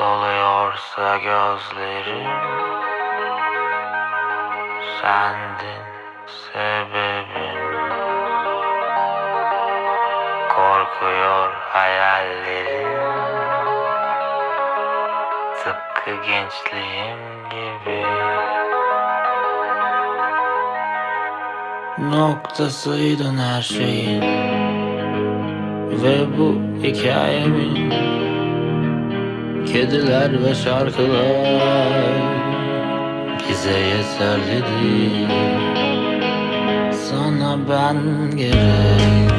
Doluyorsa gözlerim Sendin sebebim Korkuyor hayallerim Tıpkı gençliğim gibi. Noktasıydın her şeyin Ve bu hikayemin Kediler ve şarkılar Bize yeterli değil Sana ben gerek.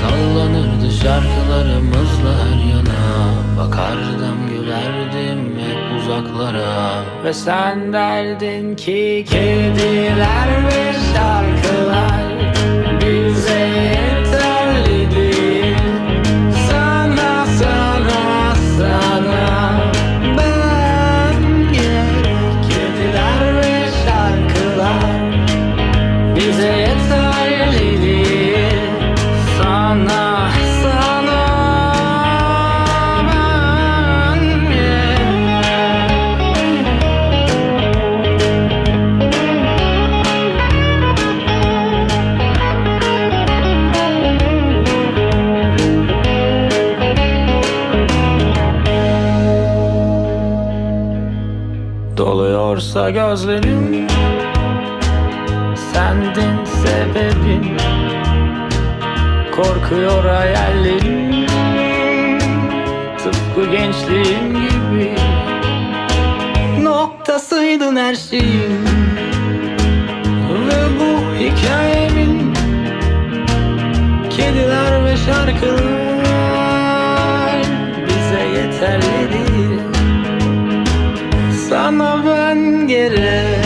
Sallanırdı şarkılarımızla her yana. Bakardım gülerdim hep uzaklara. Ve sen derdin ki kediler ve şarkılar Doluyorsa gözlerim Sendin sebebim Korkuyor hayallerim Tıpkı gençliğim gibi. Noktasıydın her şeyin. Ve bu hikayemin Kediler ve şarkılar Ben gerek.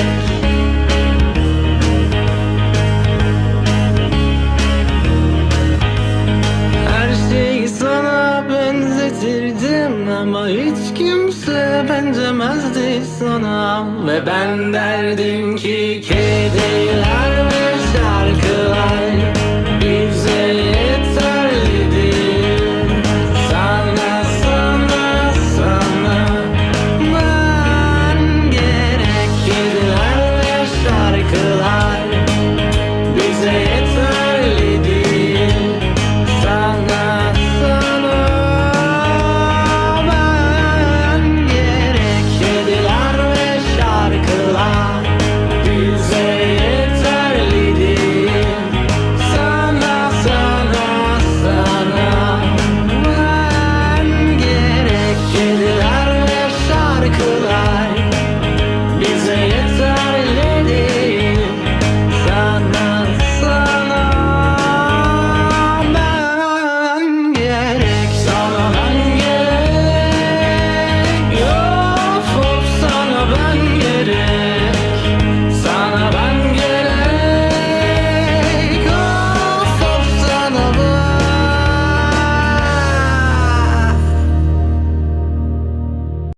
Her şeyi sana benzetirdim ama hiç kimse benzemezdi sana. Ve ben derdim ki kediler